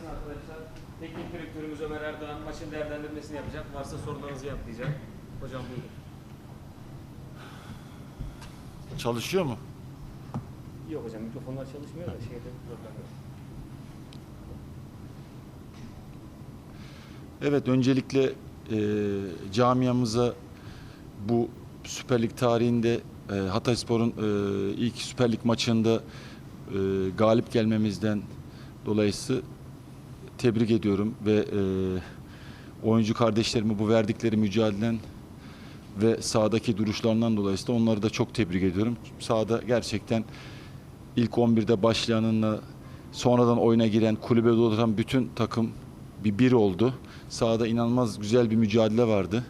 Gelsin arkadaşlar. Teknik direktörümüz Ömer Erdoğan maçın değerlendirmesini yapacak. Varsa sorularınızı yanıtlayacak. Hocam buyurun. Çalışıyor mu? Yok hocam mikrofonlar çalışmıyor da şeyde problem yok. Evet öncelikle e, camiamıza bu Süper Lig tarihinde e, Hatayspor'un e, ilk Süper Lig maçında e, galip gelmemizden dolayısı tebrik ediyorum ve e, oyuncu kardeşlerimi bu verdikleri mücadeleden ve sahadaki duruşlarından dolayı da onları da çok tebrik ediyorum. Sahada gerçekten ilk 11'de başlayanınla sonradan oyuna giren, kulübe dolduran bütün takım bir bir oldu. Sahada inanılmaz güzel bir mücadele vardı.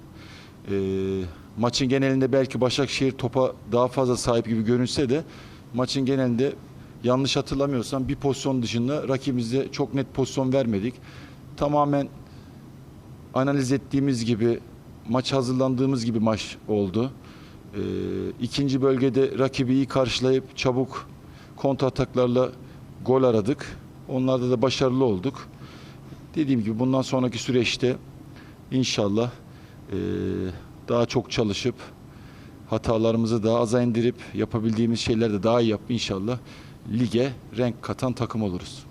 Ee, maçın genelinde belki Başakşehir topa daha fazla sahip gibi görünse de maçın genelinde yanlış hatırlamıyorsam bir pozisyon dışında rakibimize çok net pozisyon vermedik. Tamamen analiz ettiğimiz gibi maç hazırlandığımız gibi maç oldu. Ee, ikinci bölgede rakibi iyi karşılayıp çabuk kontrataklarla gol aradık. Onlarda da başarılı olduk. Dediğim gibi bundan sonraki süreçte inşallah eee, daha çok çalışıp hatalarımızı daha aza indirip yapabildiğimiz şeyleri de daha iyi yapıp inşallah lige renk katan takım oluruz.